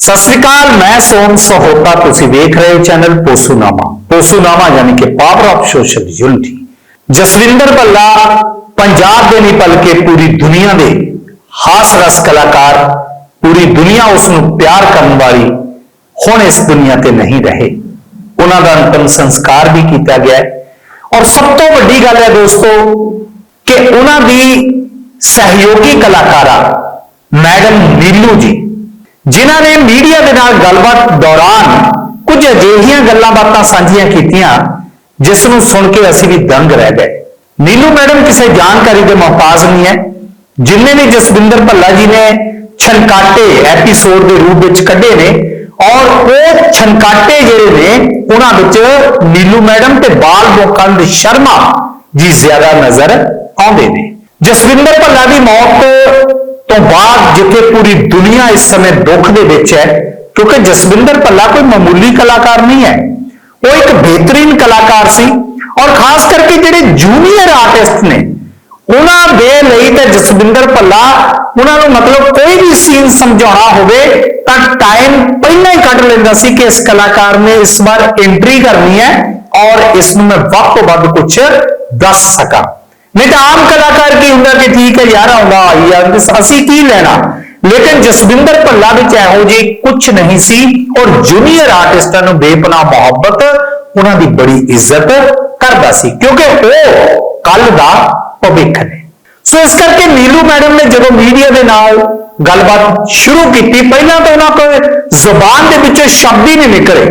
ਸਤਿ ਸ੍ਰੀ ਅਕਾਲ, ਮੈਂ ਸੋਮ ਸਹੋਤਾ, ਤੁਸੀਂ ਵੇਖ ਰਹੇ ਹੋ ਚੈਨਲ ਪੋਸੂਨਾਮਾ। ਪੋਸੂਨਾਮਾ ਯਾਨੀ ਕਿ power of social unity Jaswinder Bhalla, Punjab ਦੇ ਨਹੀਂ ਬਲਕਿ ਪੂਰੀ ਦੁਨੀਆ ਦੇ ਹਾਸ ਰਸ ਕਲਾਕਾਰ, ਪੂਰੀ ਦੁਨੀਆ ਉਸ ਨੂੰ ਪਿਆਰ ਕਰਨ ਵਾਲੀ ਹੁਣ ਇਸ ਦੁਨੀਆ ਤੇ ਨਹੀਂ ਰਹੇ। ਉਹਨਾਂ ਦਾ ਅੰਤਮ ਸੰਸਕਾਰ ਵੀ ਕੀਤਾ ਗਿਆ ਔਰ ਸਭ ਤੋਂ ਵੱਡੀ ਗੱਲ ਹੈ ਦੋਸਤੋ, ਕਿ ਉਹਨਾਂ ਦੀ ਸਹਿਯੋਗੀ ਕਲਾਕਾਰਾ ਮੈਡਮ ਨੀਲੂ ਜੀ ਜਿਨ੍ਹਾਂ ਨੇ ਮੀਡੀਆ ਦੇ ਨਾਲ ਗੱਲਬਾਤ ਦੌਰਾਨ ਕੁਝ ਅਜਿਹੀਆਂ ਗੱਲਾਂ ਬਾਤਾਂ ਸਾਂਝੀਆਂ ਕੀਤੀਆਂ, ਜਿਸ ਨੂੰ ਸੁਣ ਕੇ ਅਸੀਂ ਵੀ ਦੰਗ ਰਹਿ ਗਏ। ਨੀਲੂ ਮੈਡਮ ਕਿਸੇ ਜਾਣਕਾਰੀ ਦੇ ਮੁਹਤਾਜ ਨਹੀਂ ਹੈ, ਜਿੰਨੇ ਵੀ ਜਸਵਿੰਦਰ ਭੱਲਾ ਜੀ ਨੇ ਛਨਕਾਟੇ ਐਪੀਸੋਡ ਦੇ ਰੂਪ ਵਿੱਚ ਕੱਢੇ ਨੇ, ਔਰ ਉਹ ਛਨਕਾਟੇ ਜਿਹੜੇ ਨੇ, ਉਹਨਾਂ ਵਿੱਚ ਨੀਲੂ ਮੈਡਮ ਤੇ ਬਾਲ ਮੁਕੰਦ ਸ਼ਰਮਾ ਜੀ ਜ਼ਿਆਦਾ ਨਜ਼ਰ ਆਉਂਦੇ ਨੇ। ਜਸਵਿੰਦਰ ਭੱਲਾ ਦੀ ਮੌਤ ਤੋਂ ਤੋਂ ਬਾਅਦ ਜਿੱਥੇ ਪੂਰੀ ਦੁਨੀਆ ਇਸ ਸਮੇਂ ਦੁੱਖ ਦੇ ਵਿੱਚ ਹੈ, ਕਿਉਂਕਿ ਜਸਵਿੰਦਰ ਭੱਲਾ ਕੋਈ ਮਾਮੂਲੀ ਕਲਾਕਾਰ ਨਹੀਂ ਹੈ। ਉਹ ਇੱਕ ਬਿਹਤਰੀਨ ਕਲਾਕਾਰ ਸੀ ਔਰ ਖਾਸ ਕਰਕੇ ਜਿਹੜੇ ਜੂਨੀਅਰ ਆਰਟਿਸਟ ਨੇ, ਉਹਨਾਂ ਦੇ ਲਈ ਤਾਂ ਜਸਵਿੰਦਰ ਭੱਲਾ ਉਹਨਾਂ ਨੂੰ ਮਤਲਬ ਕੋਈ ਵੀ ਸੀਨ ਸਮਝਾਉਣਾ ਹੋਵੇ ਤਾਂ ਟਾਈਮ ਪਹਿਲਾਂ ਹੀ ਕੱਢ ਲੈਂਦਾ ਸੀ ਕਿ ਇਸ ਕਲਾਕਾਰ ਨੇ ਇਸ ਵਾਰ ਐਂਟਰੀ ਕਰਨੀ ਹੈ ਔਰ ਇਸ ਨੂੰ ਮੈਂ ਵੱਧ ਤੋਂ ਵੱਧ ਕੁਝ ਦੱਸ ਸਕਾਂ। ਨਹੀਂ ਤਾਂ ਆਮ ਕਲਾਕਾਰ ਕੀ ਹੁੰਦਾ ਕਿ ਠੀਕ ਹੈ ਯਾਰ, ਆਉਂਦਾ ਆ ਅਸੀਂ ਕੀ ਲੈਣਾ? ਲੇਕਿਨ ਜਸਵਿੰਦਰ ਭੱਲਾ ਵਿੱਚ ਇਹੋ ਜਿਹੀ ਕੁਝ ਨਹੀਂ ਸੀ, ਔਰ ਜੂਨੀਅਰ ਆਰਟਿਸਟਾਂ ਨੂੰ ਬੇਪਨਾਹ ਮੁਹੱਬਤ ਉਹਨਾਂ ਦੀ ਬੜੀ ਇੱਜ਼ਤ ਕਰਦਾ ਸੀ, ਕਿਉਂਕਿ ਉਹ ਕੱਲ ਦਾ ਭਵਿੱਖ ਨੇ। ਸੋ ਇਸ ਕਰਕੇ ਨੀਲੂ ਮੈਡਮ ਨੇ ਜਦੋਂ ਮੀਡੀਆ ਦੇ ਨਾਲ ਗੱਲਬਾਤ ਸ਼ੁਰੂ ਕੀਤੀ, ਪਹਿਲਾਂ ਤਾਂ ਉਹਨਾਂ ਕੋਲ ਜ਼ੁਬਾਨ ਦੇ ਵਿੱਚੋਂ ਸ਼ਬਦ ਹੀ ਨਹੀਂ ਨਿਕਲੇ।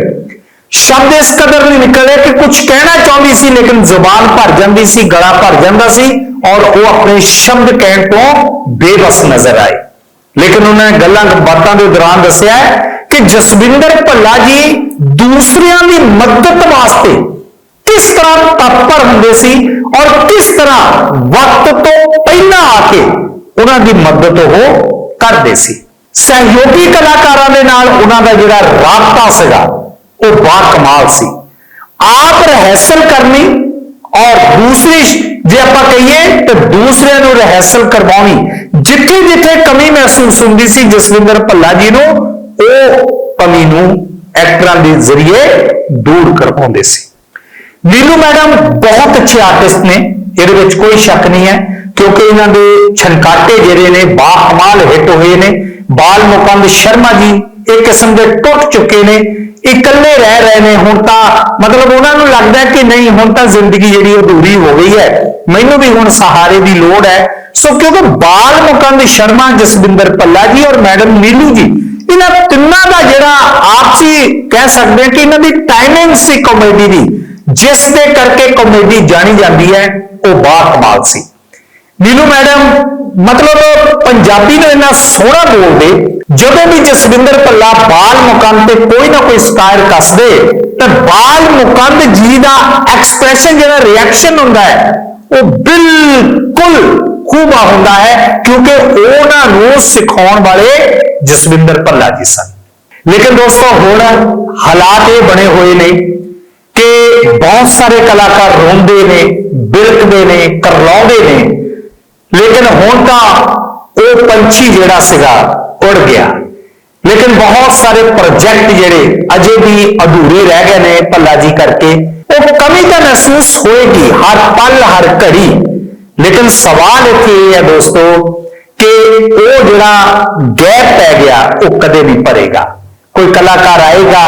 ਸ਼ਬਦ ਇਸ ਕਦਰ ਨਹੀਂ ਨਿਕਲੇ ਕਿ ਕੁਝ ਕਹਿਣਾ ਚਾਹੁੰਦੀ ਸੀ, ਲੇਕਿਨ ਜ਼ੁਬਾਨ ਭਰ ਜਾਂਦੀ ਸੀ, ਗਲਾ ਭਰ ਜਾਂਦਾ ਸੀ ਔਰ ਉਹ ਆਪਣੇ ਸ਼ਬਦ ਕਹਿਣ ਤੋਂ ਬੇਬਸ ਨਜ਼ਰ ਆਏ। ਲੇਕਿਨ ਉਹਨਾਂ ਨੇ ਗੱਲਾਂ, ਬਾਤਾਂ ਦੇ ਦੌਰਾਨ ਦੱਸਿਆ ਹੈ ਕਿ ਜਸਵਿੰਦਰ ਭੱਲਾ ਜੀ ਦੂਸਰਿਆਂ ਦੀ ਮਦਦ ਵਾਸਤੇ ਕਿਸ ਤਰ੍ਹਾਂ ਤਤਪਰ ਹੁੰਦੇ ਸੀ ਔਰ ਕਿਸ ਤਰ੍ਹਾਂ ਵਕਤ ਤੋਂ ਪਹਿਲਾਂ ਆ ਕੇ ਉਹਨਾਂ ਦੀ ਮਦਦ ਉਹ ਕਰਦੇ ਸੀ। ਸਹਿਯੋਗੀ ਕਲਾਕਾਰਾਂ ਦੇ ਨਾਲ ਉਹਨਾਂ ਦਾ ਜਿਹੜਾ ਰਾਬਤਾ ਸੀਗਾ ਉਹ ਬਾ ਕਮਾਲ ਸੀ। ਆਪ ਰਹਿਸਲ ਕਰਨੀ ਔਰ ਦੂਸਰੀ ਜੇ ਆਪਾਂ ਕਹੀਏ ਤਾਂ ਦੂਸਰਿਆਂ ਨੂੰ ਰਹਿਸਲ ਕਰਵਾਉਣੀ, ਜਿੱਥੇ ਜਿੱਥੇ ਕਮੀ ਮਹਿਸੂਸ ਹੁੰਦੀ ਸੀ ਜਸਵਿੰਦਰ ਭੱਲਾ ਜੀ ਨੂੰ, ਉਹ ਕਮੀ ਨੂੰ ਐਕਟਰਾਂ ਦੇ ਜ਼ਰੀਏ ਦੂਰ ਕਰਵਾਉਂਦੇ ਸੀ। ਨੀਲੂ ਮੈਡਮ ਬਹੁਤ ਅੱਛੇ ਆਰਟਿਸਟ ਨੇ, ਇਹਦੇ ਵਿੱਚ ਕੋਈ ਸ਼ੱਕ ਨਹੀਂ ਹੈ, ਕਿਉਂਕਿ ਇਹਨਾਂ ਦੇ ਛਨਕਾਟੇ ਜਿਹੜੇ ਨੇ ਬਾ ਕਮਾਲ ਹਿੱਟ ਹੋਏ ਨੇ। ਬਾਲ ਮੁਕੰਦ ਸ਼ਰਮਾ ਜੀ ਇੱਕ ਕਿਸਮ ਦੇ ਟੁੱਟ ਚੁੱਕੇ ਨੇ ਇਕੱਲੇ ਰਹਿ ਰਹੇ ਨੇ, ਹੁਣ ਤਾਂ ਮਤਲਬ ਉਹਨਾਂ ਨੂੰ ਲੱਗਦਾ ਕਿ ਨਹੀਂ, ਹੁਣ ਤਾਂ ਜ਼ਿੰਦਗੀ ਜਿਹੜੀ ਅਧੂਰੀ ਹੋ ਗਈ ਹੈ। ਮੈਨੂੰ ਵੀ ਹੁਣ ਸਹਾਰੇ ਦੀ ਲੋੜ ਹੈ। ਸੋ ਕਿਉਂਕਿ ਬਾਲ ਮੁਕੰਦ ਸ਼ਰਮਾ ਜਸਵਿੰਦਰ ਪੱਲਾ ਜੀ ਔਰ ਮੈਡਮ ਨੀਲੂ ਜੀ, ਇਹਨਾਂ ਤਿੰਨਾਂ ਦਾ ਜਿਹੜਾ ਆਪਸੀ ਕਹਿ ਸਕਦੇ ਹਾਂ ਕਿ ਇਹਨਾਂ ਦੀ ਟਾਈਮਿੰਗ ਸੀ ਕਾਮੇਡੀ ਦੀ। ਜਿਸ ਦੇ ਕਰਕੇ ਕਾਮੇਡੀ ਜਾਣੀ ਜਾਂਦੀ ਹੈ, ਉਹ ਬਾ ਕਮਾਲ ਸੀ। ਨੀਲੂ ਮੈਡਮ, ਮਤਲਬ ਪੰਜਾਬੀ ਨੂੰ ਇੰਨਾ ਸੋਹਣਾ ਬੋਲਦੇ, ਜਦੋਂ ਵੀ ਜਸਵਿੰਦਰ ਭੱਲਾ ਬਾਲ ਮੁਕੰਦ ਤੇ ਕੋਈ ਨਾ ਕੋਈ ਸਟਾਈਲ ਕੱਸਦੇ, ਤਾਂ ਬਾਲ ਮੁਕੰਦ ਜੀ ਦਾ ਐਕਸਪ੍ਰੈਸ਼ਨ ਜਿਹੜਾ ਰਿਐਕਸ਼ਨ ਹੁੰਦਾ ਹੈ, ਉਹ ਬਿਲਕੁਲ ਖੂਬਾ ਹੁੰਦਾ ਹੈ, ਕਿਉਂਕਿ ਉਹਨਾਂ ਨੂੰ ਸਿਖਾਉਣ ਵਾਲੇ ਜਸਵਿੰਦਰ ਭੱਲਾ ਜੀ ਸਨ। ਲੇਕਿਨ ਦੋਸਤੋ, ਹੁਣ ਹਾਲਾਤ ਇਹ ਬਣੇ ਹੋਏ ਨੇ ਕਿ ਬਹੁਤ ਸਾਰੇ ਕਲਾਕਾਰ ਰੋਂਦੇ ਨੇ, ਬਿਲਕਦੇ ਨੇ, ਕਰਲਾਉਂਦੇ ਨੇ। ਲੇਕਿਨ ਹੁਣ ਤਾਂ ਉਹ ਪੰਛੀ ਜਿਹੜਾ ਸੀਗਾ, ਉੜ ਗਿਆ। ਲੇਕਿਨ ਬਹੁਤ ਸਾਰੇ ਪ੍ਰੋਜੈਕਟ ਜਿਹੜੇ ਅਜੇ ਵੀ ਅਧੂਰੇ ਰਹਿ ਗਏ ਨੇ ਭੱਲਾ ਜੀ ਕਰਕੇ। ਉਹ ਕਮੀ ਤਾਂ ਮਹਿਸੂਸ ਹੋਏਗੀ, ਹਰ ਪਲ, ਹਰ ਘੜੀ। ਲੇਕਿਨ ਸਵਾਲ ਇੱਥੇ ਇਹ ਹੈ ਦੋਸਤੋ ਕਿ ਉਹ ਜਿਹੜਾ ਗੈਪ ਪੈ ਗਿਆ, ਉਹ ਕਦੇ ਨਹੀਂ ਭਰੇਗਾ। ਕੋਈ ਕਲਾਕਾਰ ਆਏਗਾ,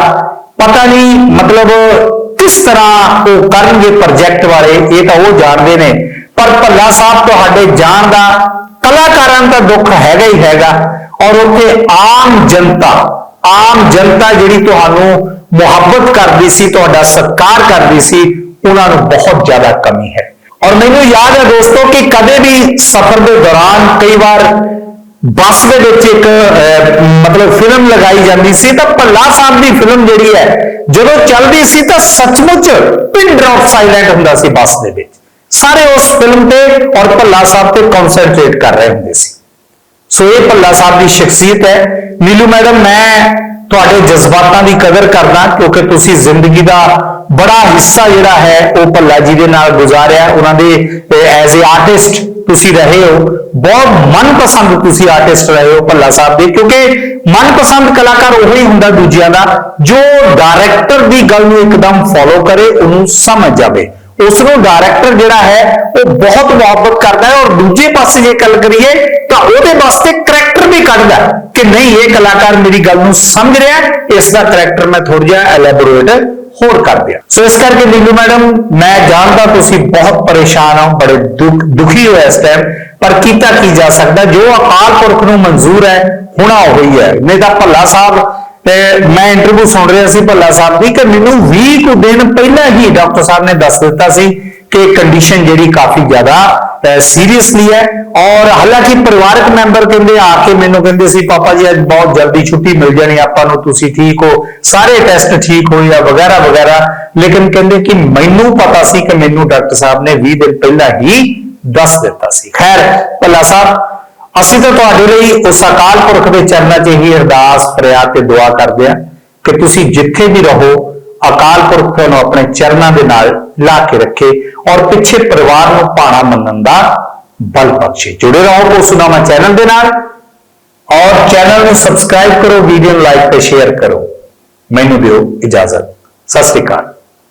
ਪਤਾ ਨਹੀਂ ਮਤਲਬ ਕਿਸ ਤਰ੍ਹਾਂ ਉਹ ਕਰਨਗੇ ਪ੍ਰੋਜੈਕਟ ਵਾਲੇ, ਇਹ ਤਾਂ ਉਹ ਜਾਣਦੇ ਨੇ। ਪਰ ਭੱਲਾ ਸਾਹਿਬ ਤੁਹਾਡੇ ਜਾਣ ਦਾ ਕਲਾਕਾਰਾਂ ਦਾ ਦੁੱਖ ਹੈਗਾ ਹੀ ਹੈਗਾ। ਔਰ ਉੱਥੇ ਆਮ ਜਨਤਾ ਆਮ ਜਨਤਾ ਜਿਹੜੀ ਤੁਹਾਨੂੰ ਮੁਹੱਬਤ ਕਰਦੀ ਸੀ, ਤੁਹਾਡਾ ਸਤਿਕਾਰ ਕਰਦੀ ਸੀ, ਉਹਨਾਂ ਨੂੰ ਬਹੁਤ ਜ਼ਿਆਦਾ ਕਮੀ ਹੈ। ਔਰ ਮੈਨੂੰ ਯਾਦ ਹੈ ਦੋਸਤੋ ਕਿ ਕਦੇ ਵੀ ਸਫ਼ਰ ਦੇ ਦੌਰਾਨ ਕਈ ਵਾਰ ਬੱਸ ਦੇ ਵਿੱਚ ਇੱਕ ਮਤਲਬ ਫਿਲਮ ਲਗਾਈ ਜਾਂਦੀ ਸੀ, ਤਾਂ ਭੱਲਾ ਸਾਹਿਬ ਦੀ ਫਿਲਮ ਜਿਹੜੀ ਹੈ, ਜਦੋਂ ਚੱਲਦੀ ਸੀ ਤਾਂ ਸੱਚਮੁੱਚ ਪਿੰਡ ਡ੍ਰੌਪ ਸਾਇਲੈਂਟ ਹੁੰਦਾ ਸੀ ਬੱਸ ਦੇ ਵਿੱਚ। ਸਾਰੇ ਉਸ ਫਿਲਮ ਤੇ ਔਰ ਭੱਲਾ ਸਾਹਿਬ ਤੇ ਕਨਸੈਂਟਰੇਟ ਕਰ ਰਹੇ ਹੁੰਦੇ ਸੀ। ਸੋ ਇਹ ਭੱਲਾ ਸਾਹਿਬ ਦੀ ਸ਼ਖਸੀਅਤ ਹੈ। ਨੀਲੂ ਮੈਡਮ, ਮੈਂ ਤੁਹਾਡੇ ਜਜ਼ਬਾਤਾਂ ਦੀ ਕਦਰ ਕਰਦਾ ਕਿਉਂਕਿ ਤੁਸੀਂ ਜ਼ਿੰਦਗੀ ਦਾ ਬੜਾ ਹਿੱਸਾ ਜਿਹੜਾ ਹੈ ਉਹ ਭੱਲਾ ਜੀ ਦੇ ਨਾਲ ਗੁਜ਼ਾਰਿਆ। ਉਹਨਾਂ ਦੇ ਐਜ਼ ਅ ਆਰਟਿਸਟ ਤੁਸੀਂ ਰਹੇ ਹੋ। ਬਹੁਤ ਮਨਪਸੰਦ ਤੁਸੀਂ ਆਰਟਿਸਟ ਰਹੇ ਹੋ ਭੱਲਾ ਸਾਹਿਬ ਦੇ, ਕਿਉਂਕਿ ਮਨਪਸੰਦ ਕਲਾਕਾਰ ਉਹ ਹੀ ਹੁੰਦਾ ਦੂਜਿਆਂ ਦਾ ਜੋ ਡਾਇਰੈਕਟਰ ਦੀ ਗੱਲ ਨੂੰ ਇੱਕਦਮ ਫੋਲੋ ਕਰੇ, ਉਹਨੂੰ ਸਮਝ ਜਾਵੇ। ਉਸ ਨੂੰ ਡਾਇਰੈਕਟਰ ਜਿਹੜਾ ਹੈ, ਉਹ ਬਹੁਤ ਮੁਹੱਬਤ ਕਰਦਾ ਹੈ ਔਰ ਦੂਜੇ ਪਾਸੇ ਜੇ ਗੱਲ ਕਰੀਏ, ਤਾਂ ਉਹਦੇ ਵਾਸਤੇ ਕਰੈਕਟਰ ਵੀ ਕੱਢਦਾ ਕਿ ਨਹੀਂ, ਇਹ ਕਲਾਕਾਰ ਮੇਰੀ ਗੱਲ ਨੂੰ ਸਮਝ ਰਿਹਾ ਇਸ ਦਾ ਕਰੈਕਟਰ ਮੈਂ ਥੋੜਾ ਜਿਹਾ ਐਲੈਬੋਰੇਟ ਹੋਰ ਕਰ ਦਿਆ। ਸੋ ਇਸ ਕਰਕੇ ਨੀਲੂ ਮੈਡਮ, ਮੈਂ ਜਾਣਦਾ ਤੁਸੀਂ ਬਹੁਤ ਪਰੇਸ਼ਾਨ ਹੋ, ਬੜੇ ਦੁੱਖ, ਦੁਖੀ ਹੋ ਇਸ ਟਾਈਮ ਪਰ ਕੀਤਾ ਕੀ ਜਾ ਸਕਦਾ? ਜੋ ਅਕਾਲ ਪੁਰਖ ਨੂੰ ਮਨਜ਼ੂਰ ਹੈ, ਹੁਣਾ ਉਹੀ ਹੈ। ਨਹੀਂ ਤਾਂ ਭੱਲਾ ਸਾਹਿਬ ਤੇ ਮੈਂ ਇੰਟਰਵਿਊ ਸੁਣ ਰਿਹਾ ਸੀ ਭੱਲਾ ਸਾਹਿਬ ਦੀ ਕਿ ਮੈਨੂੰ 20 ਕੁ ਦਿਨ ਪਹਿਲਾਂ ਹੀ ਡਾਕਟਰ ਸਾਹਿਬ ਨੇ ਦੱਸ ਦਿੱਤਾ ਸੀ ਕਿ ਕੰਡੀਸ਼ਨ ਜਿਹੜੀ ਕਾਫੀ ਜ਼ਿਆਦਾ ਸੀਰੀਅਸਲੀ ਹੈ ਔਰ ਹਾਲਾਂਕਿ ਪਰਿਵਾਰਕ ਮੈਂਬਰ ਕਹਿੰਦੇ ਆ ਕੇ ਮੈਨੂੰ ਕਹਿੰਦੇ ਸੀ, ਪਾਪਾ ਜੀ, ਅੱਜ ਬਹੁਤ ਜਲਦੀ ਛੁੱਟੀ ਮਿਲ ਜਾਣੀ, ਆਪਾਂ ਨੂੰ ਤੁਸੀਂ ਠੀਕ ਹੋ, ਸਾਰੇ ਟੈਸਟ ਠੀਕ ਹੋਏ ਆ, ਵਗੈਰਾ ਵਗੈਰਾ। ਲੇਕਿਨ ਕਹਿੰਦੇ ਕਿ ਮੈਨੂੰ ਪਤਾ ਸੀ ਕਿ ਮੈਨੂੰ ਡਾਕਟਰ ਸਾਹਿਬ ਨੇ 20 ਦਿਨ ਪਹਿਲਾਂ ਹੀ ਦੱਸ ਦਿੱਤਾ ਸੀ। ਖੈਰ, ਭੱਲਾ ਸਾਹਿਬ ਅਸੀਂ ਤਾਂ ਤੁਹਾਡੇ ਲਈ ਉਸ ਅਕਾਲ ਪੁਰਖ ਦੇ ਚਰਨਾਂ 'ਚ ਹੀ ਅਰਦਾਸ ਪ੍ਰਿਆ ਤੇ ਦੁਆ ਕਰਦੇ ਹਾਂ ਕਿ ਤੁਸੀਂ ਜਿੱਥੇ ਵੀ ਰਹੋ, ਅਕਾਲ ਪੁਰਖ ਤੁਹਾਨੂੰ ਆਪਣੇ ਚਰਨਾਂ ਦੇ ਨਾਲ ਲਾ ਕੇ ਰੱਖੇ ਔਰ ਪਿੱਛੇ ਪਰਿਵਾਰ ਨੂੰ ਭਾਣਾ ਮੰਨਣ ਦਾ ਬਲ ਬਖਸ਼ੇ। ਜੁੜੇ ਰਹੋ ਕੋਸੂਨਾਮਾ ਚੈਨਲ ਦੇ ਨਾਲ ਔਰ ਚੈਨਲ ਨੂੰ ਸਬਸਕ੍ਰਾਈਬ ਕਰੋ ਵੀਡੀਓ ਨੂੰ ਲਾਈਕ ਤੇ ਸ਼ੇਅਰ ਕਰੋ। ਮੈਨੂੰ ਦਿਓ ਇਜਾਜ਼ਤ। ਸਤਿ ਸ੍ਰੀ ਅਕਾਲ।